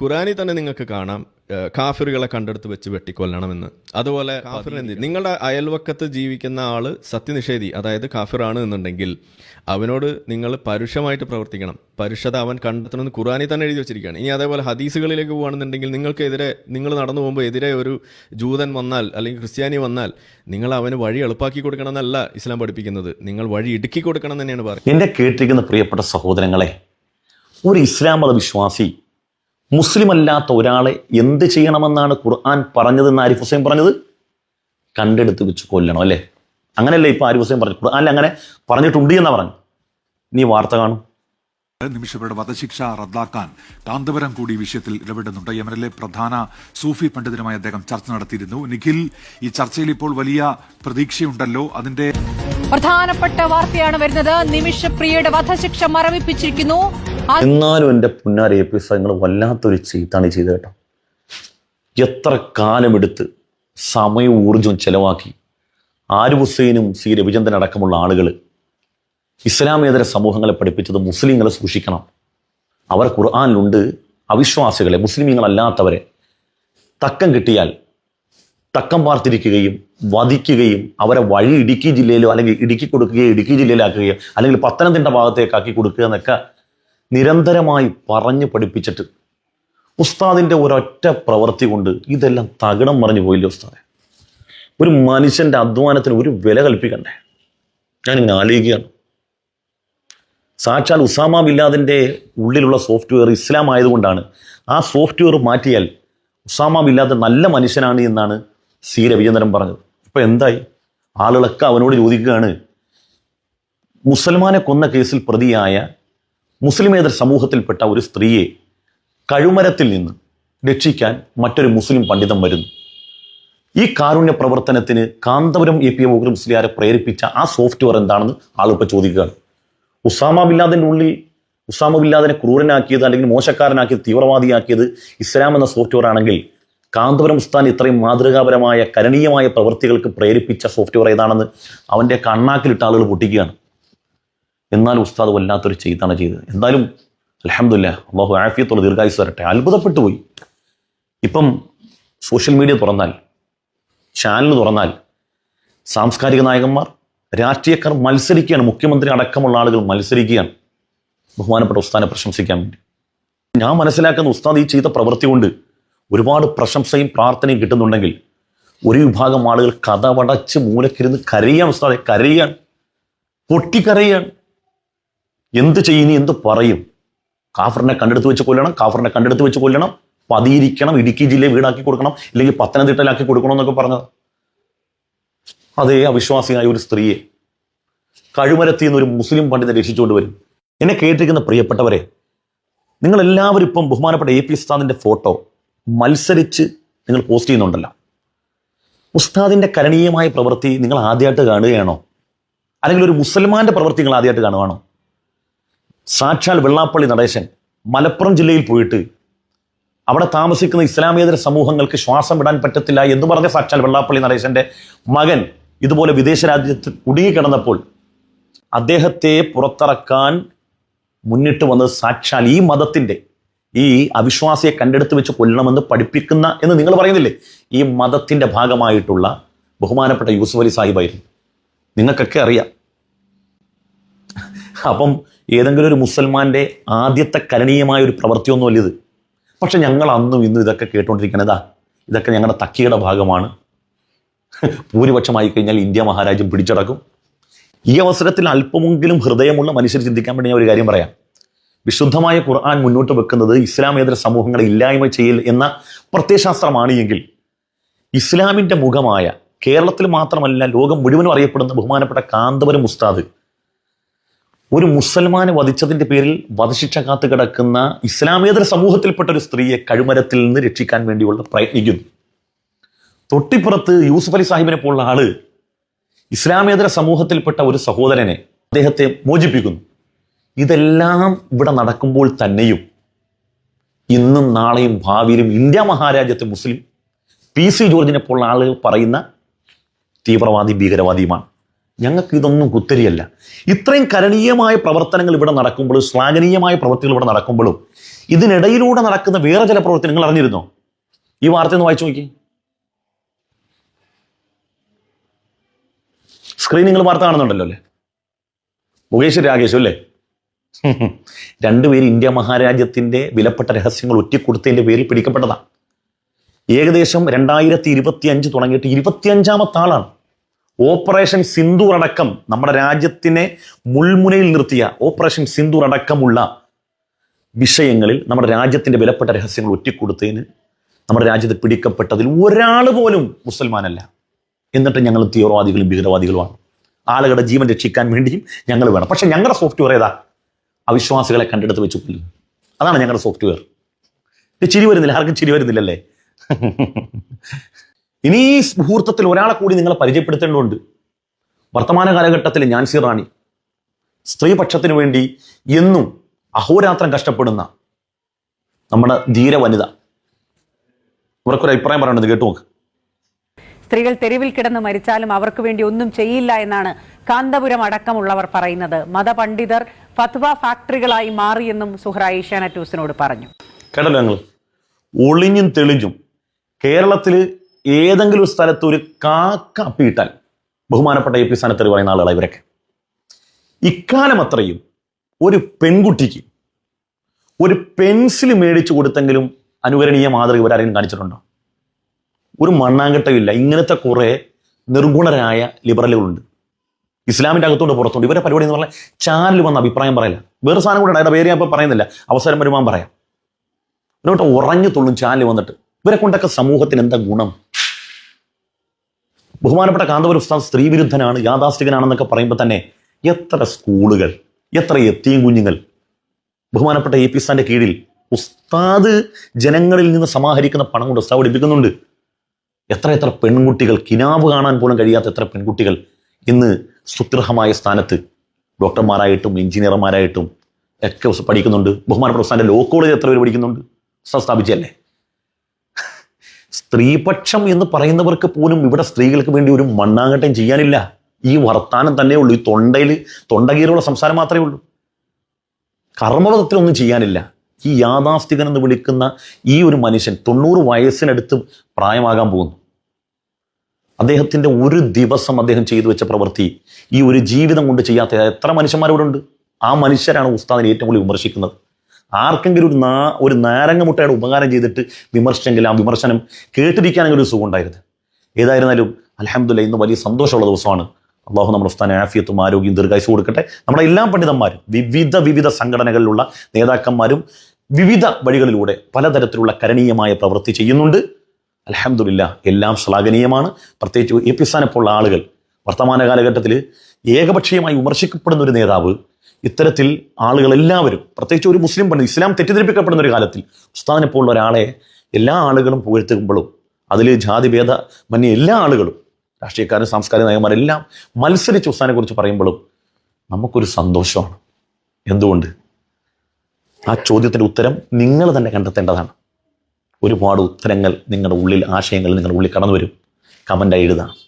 ഖുറാനിൽ തന്നെ നിങ്ങൾക്ക് കാണാം കാഫിറുകളെ കണ്ടെടുത്ത് വെച്ച് വെട്ടിക്കൊല്ലണമെന്ന്. അതുപോലെ കാഫിർ നിങ്ങളുടെ അയൽവക്കത്ത് ജീവിക്കുന്ന ആൾ സത്യനിഷേധി അതായത് കാഫിറാണ് എന്നുണ്ടെങ്കിൽ അവനോട് നിങ്ങൾ പരുഷമായിട്ട് പ്രവർത്തിക്കണം. പരുഷത അവൻ കണ്ടെത്തണമെന്ന് ഖുറാനിൽ തന്നെ എഴുതി വെച്ചിരിക്കുകയാണ്. ഇനി അതേപോലെ ഹദീസുകളിലേക്ക് പോകുകയാണെന്നുണ്ടെങ്കിൽ നിങ്ങൾക്കെതിരെ നിങ്ങൾ നടന്നു പോകുമ്പോൾ എതിരെ ഒരു ജൂതൻ വന്നാൽ അല്ലെങ്കിൽ ക്രിസ്ത്യാനി വന്നാൽ നിങ്ങൾ അവന് വഴി എളുപ്പാക്കി കൊടുക്കണം എന്നല്ല ഇസ്ലാം പഠിപ്പിക്കുന്നത്. നിങ്ങൾ വഴി ഇടുക്കി കൊടുക്കണം എന്ന് തന്നെയാണ് പറയുന്നത്. എന്നെ കേട്ടിരിക്കുന്ന പ്രിയപ്പെട്ട സഹോദരങ്ങളെ ഒരു ഇസ്ലാം മത വിശ്വാസി മുസ്ലിം അല്ലാത്ത ഒരാളെ എന്ത് ചെയ്യണമെന്നാണ് ഖുർആൻ പറഞ്ഞതെന്ന് ആരിഫ് ഹുസൈൻ പറഞ്ഞത്? കണ്ടെടുത്ത് വെച്ച് കൊല്ലണം അല്ലേ? അങ്ങനെയല്ലേ ഇപ്പൊ ആരിഫ് ഹുസൈൻ പറഞ്ഞു ഖുർആനിൽ അങ്ങനെ പറഞ്ഞിട്ടുണ്ട് എന്നാ പറഞ്ഞു നീ വാർത്ത കാണും. നിമിഷവരുടെ വധശിക്ഷ റദ്ദാക്കാൻ കാന്തപുരം കൂടി വിഷയത്തിൽ ഇടപെടുന്നുണ്ട്. യമനിലെ പ്രധാന സൂഫി പണ്ഡിതനുമായി അദ്ദേഹം ചർച്ച നടത്തിയിരുന്നു. നിഖിൽ ഈ ചർച്ചയിൽ ഇപ്പോൾ വലിയ പ്രതീക്ഷയുണ്ടല്ലോ. അതിന്റെ പ്രധാനപ്പെട്ട വാർത്തയാണ് വരുന്നത്. നിമിഷപ്രിയയുടെ വധശിക്ഷ മരവിപ്പിച്ചിരിക്കുന്നു. എന്നാലും എന്റെ പുന്നാരി എ നിങ്ങൾ വല്ലാത്തൊരു ചീത്താണ് ചെയ്തത് കേട്ടോ. എത്ര കാലമെടുത്ത് സമയവും ഊർജവും ചെലവാക്കി ആരിഫ് ഹുസൈനും സി രവിചന്ദ്രൻ അടക്കമുള്ള ആളുകൾ ഇസ്ലാമേതര സമൂഹങ്ങളെ പഠിപ്പിച്ചത് മുസ്ലിങ്ങളെ സൂക്ഷിക്കണം. അവർ ഖുർആാനിലുണ്ട്. അവിശ്വാസികളെ മുസ്ലിമീങ്ങളല്ലാത്തവരെ തക്കം കിട്ടിയാൽ തക്കം പാർത്തിരിക്കുകയും വധിക്കുകയും അവരെ വഴി ഇടുക്കി ജില്ലയിലോ അല്ലെങ്കിൽ ഇടുക്കി കൊടുക്കുകയോ ഇടുക്കി ജില്ലയിലാക്കുകയോ അല്ലെങ്കിൽ പത്തനംതിട്ട ഭാഗത്തേക്കാക്കി കൊടുക്കുക എന്നൊക്കെ നിരന്തരമായി പറഞ്ഞു പഠിപ്പിച്ചിട്ട് ഉസ്താദിന്റെ ഒരൊറ്റ പ്രവൃത്തി കൊണ്ട് ഇതെല്ലാം തകിടം മറിഞ്ഞു പോയില്ലേ ഉസ്താദെ? ഒരു മനുഷ്യന്റെ അധ്വാനത്തിന് ഒരു വില കൽപ്പിക്കണ്ടേ? ഞാനിങ്ങനെ ആലോചിക്കുകയാണ്. സാക്ഷാൽ ഉസാമ ബില്ലാദിന്റെ ഉള്ളിലുള്ള സോഫ്റ്റ്വെയർ ഇസ്ലാം ആയതുകൊണ്ടാണ് ആ സോഫ്റ്റ്വെയർ മാറ്റിയാൽ ഉസാമ ബില്ലാദ് നല്ല മനുഷ്യനാണ് എന്നാണ് സി രവിചന്ദ്രൻ പറഞ്ഞത്. ഇപ്പൊ എന്തായി? ആളുകളൊക്കെ അവനോട് ചോദിക്കുകയാണ് മുസൽമാനെ കൊന്ന കേസിൽ പ്രതിയായ മുസ്ലിമേതര സമൂഹത്തിൽപ്പെട്ട ഒരു സ്ത്രീയെ കഴുമരത്തിൽ നിന്ന് രക്ഷിക്കാൻ മറ്റൊരു മുസ്ലിം പണ്ഡിതം വരുന്നു. ഈ കാരുണ്യ പ്രവർത്തനത്തിന് കാന്തപുരം എ പി എ മുഖർ മുസ്ലിയാരെ പ്രേരിപ്പിച്ച ആ സോഫ്റ്റ്വെയർ എന്താണെന്ന് ആളിപ്പോൾ ചോദിക്കുകയാണ്. ഉസാമ ബില്ലാദിന്റെ ഉള്ളിൽ ഉസാമ ബില്ലാദിനെ ക്രൂരനാക്കിയത് അല്ലെങ്കിൽ മോശക്കാരനാക്കിയത് തീവ്രവാദിയാക്കിയത് ഇസ്ലാം എന്ന സോഫ്റ്റ്വെയർ ആണെങ്കിൽ കാന്തപുരം ഉസ്താൻ ഇത്രയും മാതൃകാപരമായ കരണീയമായ പ്രവൃത്തികൾക്ക് പ്രേരിപ്പിച്ച സോഫ്റ്റ്വെയർ ഏതാണെന്ന് അവന്റെ കണ്ണാക്കിലിട്ട് ആളുകൾ പൊട്ടിക്കുകയാണ്. എന്നാൽ ഉസ്താദ് വല്ലാത്തൊരു ചെയ്താണ് ചെയ്തത്. എന്തായാലും അലഹമില്ല അള്ളാഹു ആഫിയത്തുള്ള ദീർഘായുസ് വരട്ടെ അത്ഭുതപ്പെട്ടു പോയി. ഇപ്പം സോഷ്യൽ മീഡിയ തുറന്നാൽ ചാനൽ തുറന്നാൽ സാംസ്കാരിക നായകന്മാർ രാഷ്ട്രീയക്കാർ മത്സരിക്കുകയാണ്. മുഖ്യമന്ത്രി അടക്കമുള്ള ആളുകൾ മത്സരിക്കുകയാണ്. ബഹുമാനപ്പെട്ട ഉസ്താനെ പ്രശംസിക്കാൻ വേണ്ടി. ഞാൻ മനസ്സിലാക്കുന്ന ഉസ്താദ് ഈ ചെയ്ത പ്രവൃത്തി കൊണ്ട് ഒരുപാട് പ്രശംസയും പ്രാർത്ഥനയും കിട്ടുന്നുണ്ടെങ്കിൽ ഒരു വിഭാഗം ആളുകൾ കഥ വടച്ച് മൂലക്കിരുന്ന് കരയുക ഉസ്താദെ. കരയുകയാണ്. പൊട്ടിക്കരയാൻ എന്ത് ചെയ്യുന്നു എന്ത് പറയും? കാഫറിനെ കണ്ടെടുത്ത് വെച്ച് കൊല്ലണം കാഫറിനെ കണ്ടെടുത്ത് വെച്ച് കൊല്ലണം പതിയിരിക്കണം ഇടുക്കി ജില്ലയെ വീടാക്കി കൊടുക്കണം ഇല്ലെങ്കിൽ പത്തനംതിട്ടയിലാക്കി കൊടുക്കണം എന്നൊക്കെ പറഞ്ഞത്. അതേ അവിശ്വാസിയായ ഒരു സ്ത്രീയെ കഴുമരത്തി നിന്ന് ഒരു മുസ്ലിം പണ്ഡിതൻ രക്ഷിച്ചുകൊണ്ട് വരും. എന്നെ കേട്ടിരിക്കുന്ന പ്രിയപ്പെട്ടവരെ നിങ്ങൾ എല്ലാവരും ഇപ്പം ബഹുമാനപ്പെട്ട എ പി ഉസ്താദിന്റെ ഫോട്ടോ മത്സരിച്ച് നിങ്ങൾ പോസ്റ്റ് ചെയ്യുന്നുണ്ടല്ലോ. ഉസ്താദിന്റെ കരണീയമായ പ്രവൃത്തി നിങ്ങൾ ആദ്യമായിട്ട് കാണുകയാണോ? അല്ലെങ്കിൽ ഒരു മുസൽമാന്റെ പ്രവൃത്തി നിങ്ങൾ ആദ്യമായിട്ട് കാണുവാണോ? സാക്ഷാൽ വെള്ളാപ്പള്ളി നടേശൻ മലപ്പുറം ജില്ലയിൽ പോയിട്ട് അവിടെ താമസിക്കുന്ന ഇസ്ലാമേതര സമൂഹങ്ങൾക്ക് ശ്വാസം വിടാൻ പറ്റത്തില്ല എന്ന് പറഞ്ഞ സാക്ഷാൽ വെള്ളാപ്പള്ളി നടേശന്റെ മകൻ ഇതുപോലെ വിദേശ രാജ്യത്ത് കുടുങ്ങിക്കിടന്നപ്പോൾ അദ്ദേഹത്തെ പുറത്തിറക്കാൻ മുന്നിട്ട് വന്നത് സാക്ഷാൽ ഈ മതത്തിന്റെ ഈ അവിശ്വാസിയെ കണ്ടെടുത്ത് വെച്ച് കൊല്ലണമെന്ന് പഠിപ്പിക്കുന്ന എന്ന് നിങ്ങൾ പറയുന്നില്ലേ? ഈ മതത്തിന്റെ ഭാഗമായിട്ടുള്ള ബഹുമാനപ്പെട്ട യൂസുഫ് അലി സാഹിബായിരുന്നു. നിങ്ങൾക്കൊക്കെ അറിയാം. അപ്പം ഏതെങ്കിലും ഒരു മുസൽമാന്റെ ആദ്യത്തെ കരണീയമായ ഒരു പ്രവൃത്തിയൊന്നുമല്ല ഇത്. പക്ഷെ ഞങ്ങൾ അന്നും ഇന്നും ഇതൊക്കെ കേട്ടുകൊണ്ടിരിക്കണതാ ഇതൊക്കെ ഞങ്ങളുടെ തക്കിയുടെ ഭാഗമാണ്. ഭൂരിപക്ഷമായി കഴിഞ്ഞാൽ ഇന്ത്യ മഹാരാജ്യം പിടിച്ചടക്കും. ഈ അവസരത്തിൽ അല്പമെങ്കിലും ഹൃദയമുള്ള മനുഷ്യർ ചിന്തിക്കാൻ വേണ്ടി ഞാൻ ഒരു കാര്യം പറയാം. വിശുദ്ധമായ ഖുർആൻ മുന്നോട്ട് വെക്കുന്നത് ഇസ്ലാമേതര സമൂഹങ്ങളെ ഇല്ലായ്മ ചെയ്യൽ എന്ന പ്രത്യയശാസ്ത്രമാണ് എങ്കിൽ ഇസ്ലാമിന്റെ മുഖമായ കേരളത്തിൽ മാത്രമല്ല ലോകം മുഴുവനും അറിയപ്പെടുന്ന ബഹുമാനപ്പെട്ട കാന്തപുരം ഉസ്താദ് ഒരു മുസൽമാനെ വധിച്ചതിന്റെ പേരിൽ വധശിക്ഷ കാത്തു കിടക്കുന്ന ഇസ്ലാമേതര സമൂഹത്തിൽപ്പെട്ട ഒരു സ്ത്രീയെ കഴുമരത്തിൽ നിന്ന് രക്ഷിക്കാൻ വേണ്ടിയുള്ള പ്രയത്നിക്കുന്നു. തൊട്ടിപ്പുറത്ത് യൂസുഫ് അലി സാഹിബിനെ പോലുള്ള ആൾ ഇസ്ലാമേതര സമൂഹത്തിൽപ്പെട്ട ഒരു സഹോദരനെ അദ്ദേഹത്തെ മോചിപ്പിക്കുന്നു. ഇതെല്ലാം ഇവിടെ നടക്കുമ്പോൾ തന്നെയും ഇന്നും നാളെയും ഭാവിയിലും ഇന്ത്യ മഹാരാജ്യത്തെ മുസ്ലിം പി സി ജോർജിനെ പോലുള്ള ആളുകൾ പറയുന്ന തീവ്രവാദി ഭീകരവാദിയുമാണ്. ഞങ്ങൾക്ക് ഇതൊന്നും കുത്തരിയല്ല. ഇത്രയും കരണീയമായ പ്രവർത്തനങ്ങൾ ഇവിടെ നടക്കുമ്പോഴും ശ്ലാഘനീയമായ പ്രവർത്തികൾ ഇവിടെ നടക്കുമ്പോഴും ഇതിനിടയിലൂടെ നടക്കുന്ന വേറെ ചില പ്രവർത്തനങ്ങൾ നിങ്ങൾ അറിഞ്ഞിരുന്നോ? ഈ വാർത്ത ഒന്ന് വായിച്ചു നോക്കി. സ്ക്രീൻ നിങ്ങൾ വാർത്ത കാണുന്നുണ്ടല്ലോ അല്ലേ? മുകേഷ് രാകേഷും അല്ലേ? രണ്ടുപേരും ഇന്ത്യ മഹാരാജ്യത്തിന്റെ വിലപ്പെട്ട രഹസ്യങ്ങൾ ഒറ്റിക്കൊടുത്തതിന്റെ പേരിൽ പിടിക്കപ്പെട്ടതാണ് ഏകദേശം രണ്ടായിരത്തി ഇരുപത്തി അഞ്ച് തുടങ്ങിയിട്ട് ഇരുപത്തിയഞ്ചാമത്തെ ആളാണ്. ഓപ്പറേഷൻ സിന്ദൂർ അടക്കം നമ്മുടെ രാജ്യത്തിനെ മുൾമുനയിൽ നിർത്തിയ ഓപ്പറേഷൻ സിന്ദൂർ അടക്കമുള്ള വിഷയങ്ങളിൽ നമ്മുടെ രാജ്യത്തിന്റെ വിലപ്പെട്ട രഹസ്യങ്ങൾ ഒറ്റിക്കൊടുത്തതിന് നമ്മുടെ രാജ്യത്ത് പിടിക്കപ്പെട്ടതിൽ ഒരാൾ പോലും മുസൽമാനല്ല. എന്നിട്ട് ഞങ്ങൾ തീവ്രവാദികളും ഭീകരവാദികളുമാണ്. ആളുകളുടെ ജീവൻ രക്ഷിക്കാൻ വേണ്ടിയും ഞങ്ങൾ വേണം. പക്ഷെ ഞങ്ങളുടെ സോഫ്റ്റ്വെയർ ഏതാ? അവിശ്വാസികളെ കണ്ടെടുത്ത് വെച്ച് അതാണ് ഞങ്ങളുടെ സോഫ്റ്റ്വെയർ ചിരി വരുന്നില്ല. ആർക്കും ചിരി വരുന്നില്ലല്ലേ? ഇനി ഈ മുഹൂർത്തത്തിൽ ഒരാളെ കൂടി നിങ്ങളെ പരിചയപ്പെടുത്തേണ്ടതുണ്ട്. വർത്തമാന കാലഘട്ടത്തിൽ ഞാൻസി റാണി സ്ത്രീപക്ഷത്തിന് വേണ്ടി എന്നും അഹോരാത്രം കഷ്ടപ്പെടുന്ന നമ്മുടെ ധീര വനിത. ഇവർക്കൊരു അഭിപ്രായം പറയണത് കേട്ടു നോക്ക്. സ്ത്രീകൾ തെരുവിൽ കിടന്ന് മരിച്ചാലും അവർക്ക് വേണ്ടി ഒന്നും ചെയ്യില്ല എന്നാണ് കാന്തപുരം അടക്കമുള്ളവർ പറയുന്നത്. മതപണ്ഡിതർ ഫത്വ ഫാക്ടറികളായി മാറിയെന്നും സുഹ്ര ഏഷ്യാനെറ്റ് ന്യൂസിനോട് പറഞ്ഞു. കേട്ടല്ലോ ഞങ്ങൾ ഒളിഞ്ഞും തെളിഞ്ഞും കേരളത്തിൽ ഏതെങ്കിലും ഒരു സ്ഥലത്ത് ഒരു കാക്ക അപ്പിയിട്ടാൽ ബഹുമാനപ്പെട്ട എ പി സ്ഥാനത്ത് പറയുന്ന ആളുകളാണ് ഇവരൊക്കെ. ഇക്കാലം അത്രയും ഒരു പെൺകുട്ടിക്ക് ഒരു പെൻസിൽ മേടിച്ചു കൊടുത്തെങ്കിലും അനുകരണീയ മാതൃക ഇവരാരെങ്കിലും കാണിച്ചിട്ടുണ്ടോ? ഒരു മണ്ണാങ്കട്ടയില്ല ഇങ്ങനത്തെ കുറേ നിർഗുണരായ ലിബറലുകളുണ്ട്. ഇസ്ലാമിന്റെ അകത്തോട്ട് പുറത്തോണ്ട്. ഇവരെ പരിപാടി എന്ന് പറഞ്ഞാൽ ചാനലിൽ വന്ന അഭിപ്രായം പറയില്ല വേറെ സാധനം കൂടെ ഉണ്ട്. പേര് ഞാൻ പറയുന്നില്ല. അവസരം വരുമ്പോൾ പറയാം. എന്നോട്ട് ഉറഞ്ഞു തുള്ളും ചാനൽ വന്നിട്ട്. ഇവരെ കൊണ്ടൊക്കെ സമൂഹത്തിന് എന്താ ഗുണം? ബഹുമാനപ്പെട്ട കാന്തപുരം ഉസ്താദ് സ്ത്രീവിരുദ്ധനാണ് യാഥാസ്ഥികനാണെന്നൊക്കെ പറയുമ്പോൾ തന്നെ എത്ര സ്കൂളുകൾ എത്ര എത്തിയും കുഞ്ഞുങ്ങൾ. ബഹുമാനപ്പെട്ട എ പി സാന്റെ കീഴിൽ ഉസ്താദ് ജനങ്ങളിൽ നിന്ന് സമാഹരിക്കുന്ന പണം കൊണ്ട് ഉസ്താദ് പഠിപ്പിക്കുന്നുണ്ട്. എത്ര എത്ര പെൺകുട്ടികൾ കിനാവ് കാണാൻ പോലും കഴിയാത്ത എത്ര പെൺകുട്ടികൾ ഇന്ന് സുത്യർഹമായ സ്ഥാനത്ത് ഡോക്ടർമാരായിട്ടും എഞ്ചിനീയർമാരായിട്ടും ഒക്കെ പഠിക്കുന്നുണ്ട്. ബഹുമാനപ്പെട്ട ഉസ്താന്റെ ലോ കോളേജ് എത്ര പേര് പഠിക്കുന്നുണ്ട്? ഉസ്താദ് സ്ഥാപിച്ചല്ലേ സ്ത്രീപക്ഷം എന്ന് പറയുന്നവർക്ക് പോലും ഇവിടെ സ്ത്രീകൾക്ക് വേണ്ടി ഒരു മണ്ണാങ്കട്ടം ചെയ്യാനില്ല. ഈ വർത്താനം തന്നെ ഉള്ളൂ. ഈ തൊണ്ടയിൽ തൊണ്ടകീരുള്ള സംസാരം മാത്രമേ ഉള്ളൂ. കർമ്മപഥത്തിലൊന്നും ചെയ്യാനില്ല. ഈ യാഥാസ്ഥികൻ എന്ന് വിളിക്കുന്ന ഈ ഒരു മനുഷ്യൻ തൊണ്ണൂറ് വയസ്സിനടുത്ത് പ്രായമാകാൻ പോകുന്നു. അദ്ദേഹത്തിന്റെ ഒരു ദിവസം അദ്ദേഹം ചെയ്തു വെച്ച പ്രവൃത്തി ഈ ഒരു ജീവിതം കൊണ്ട് ചെയ്യാത്ത എത്ര മനുഷ്യന്മാരിവിടെ ഉണ്ട് ആ മനുഷ്യരാണ് ഉസ്താദിനെ ഏറ്റവും കൂടുതൽ വിമർശിക്കുന്നത്. ആർക്കെങ്കിലും ഒരു നാ ഒരു നാരങ്ങ മുട്ടയുടെ ഉപകാരം ചെയ്തിട്ട് വിമർശിച്ചെങ്കിൽ ആ വിമർശനം കേട്ടിരിക്കാനെങ്കിലും ഒരു സുഖം ഉണ്ടായിരുന്നു ഏതായിരുന്നാലും അലഹമ്മദില്ല ഇന്ന് വലിയ സന്തോഷമുള്ള ദിവസമാണ്. അള്ളാഹു നമ്മുടെ ഉസ്താൻ ആഫിയത്തും ആരോഗ്യം ദീർഘായുസ് കൊടുക്കട്ടെ. നമ്മുടെ എല്ലാ പണ്ഡിതന്മാരും വിവിധ വിവിധ സംഘടനകളിലുള്ള നേതാക്കന്മാരും വിവിധ വഴികളിലൂടെ പലതരത്തിലുള്ള കരണീയമായ പ്രവൃത്തി ചെയ്യുന്നുണ്ട്. അലഹമില്ല എല്ലാം ശ്ലാഘനീയമാണ്. പ്രത്യേകിച്ച് എ പി സ്ഥാനെപ്പോലുള്ള ആളുകൾ വർത്തമാന കാലഘട്ടത്തിൽ ഏകപക്ഷീയമായി വിമർശിക്കപ്പെടുന്ന ഒരു നേതാവ് ഇത്തരത്തിൽ ആളുകളെല്ലാവരും പ്രത്യേകിച്ച് ഒരു മുസ്ലിം പണ്ഡിത് ഇസ്ലാം തെറ്റിദ്ധരിപ്പിക്കപ്പെടുന്ന ഒരു കാലത്തിൽ ഉസ്താദിനെ പോലുള്ള ഒരാളെ എല്ലാ ആളുകളും പുകഴ്ത്തുമ്പോഴും അതിൽ ജാതിഭേദ മന്യ എല്ലാ ആളുകളും രാഷ്ട്രീയക്കാരും സാംസ്കാരിക നയന്മാരെല്ലാം മത്സരിച്ച് ഉസ്താനെ കുറിച്ച് പറയുമ്പോഴും നമുക്കൊരു സന്തോഷമാണ്. എന്തുകൊണ്ട്? ആ ചോദ്യത്തിന്റെ ഉത്തരം നിങ്ങൾ തന്നെ കണ്ടെത്തേണ്ടതാണ്. ഒരുപാട് ഉത്തരങ്ങൾ നിങ്ങളുടെ ഉള്ളിൽ ആശയങ്ങൾ നിങ്ങളുടെ ഉള്ളിൽ കടന്നു വരും കമന്റായി എഴുതാം.